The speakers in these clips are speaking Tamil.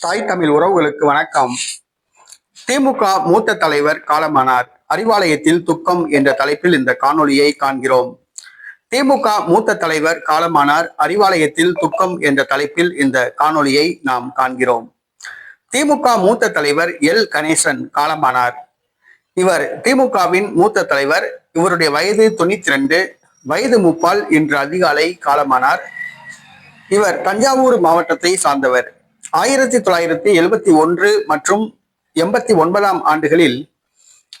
தாய் தமிழ் உறவுகளுக்கு வணக்கம். திமுக மூத்த தலைவர் காலமானார். அறிவாலயத்தில் துக்கம் என்ற தலைப்பில் இந்த காணொலியை காண்கிறோம். திமுக மூத்த தலைவர் காலமானார். அறிவாலயத்தில் துக்கம் என்ற தலைப்பில் இந்த காணொலியை நாம் காண்கிறோம். திமுக மூத்த தலைவர் எல். கணேசன் காலமானார். இவர் திமுகவின் மூத்த தலைவர். இவருடைய வயது தொண்ணூத்தி ரெண்டு வயது முப்பால் இன்று அதிகாலை காலமானார். இவர் தஞ்சாவூர் மாவட்டத்தை சார்ந்தவர். ஆயிரத்தி தொள்ளாயிரத்தி எழுபத்தி ஒன்று மற்றும் எண்பத்தி ஒன்பதாம் ஆண்டுகளில்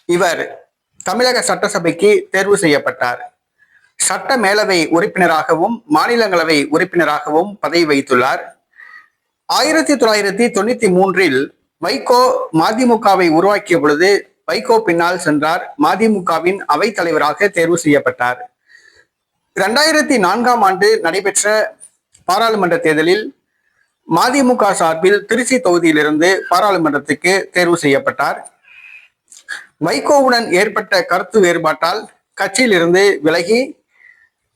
இவர் தமிழக சட்டசபைக்கு தேர்வு செய்யப்பட்டார். சட்ட மேலவை உறுப்பினராகவும் மாநிலங்களவை உறுப்பினராகவும் பதவி வகித்துள்ளார். ஆயிரத்தி தொள்ளாயிரத்தி தொண்ணூத்தி மூன்றில் வைகோ மதிமுகவை உருவாக்கிய பொழுது வைகோ பின்னால் சென்றார். மதிமுகவின் அவைத் தலைவராக தேர்வு செய்யப்பட்டார். இரண்டாயிரத்தி நான்காம் ஆண்டு நடைபெற்ற பாராளுமன்ற தேர்தலில் மதிமுக சார்பில் திருச்சி தொகுதியிலிருந்து பாராளுமன்றத்துக்கு தேர்வு செய்யப்பட்டார். வைகோவுடன் ஏற்பட்ட கருத்து வேறுபாட்டால் கட்சியிலிருந்து விலகி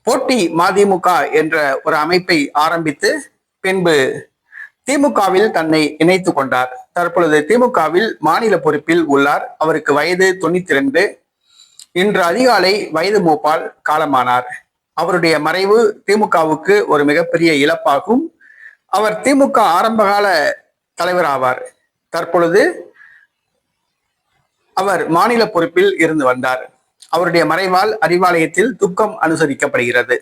போட்டி மதிமுக என்ற ஒரு அமைப்பை ஆரம்பித்து பின்பு திமுகவில் தன்னை இணைத்துக் கொண்டார். தற்பொழுது திமுகவில் மாநில பொறுப்பில் உள்ளார். அவருக்கு வயது தொண்ணூத்தி ரெண்டு இன்று அதிகாலை வயது மூப்பால் காலமானார். அவருடைய மறைவு திமுகவுக்கு ஒரு மிகப்பெரிய இழப்பாகும். அவர் திமுக ஆரம்பகால தலைவர் ஆவார் தற்பொழுது அவர் மாநில பொறுப்பில் இருந்து வந்தார். அவருடைய மறைவால் அறிவாலயத்தில் துக்கம் அனுசரிக்கப்படுகிறது.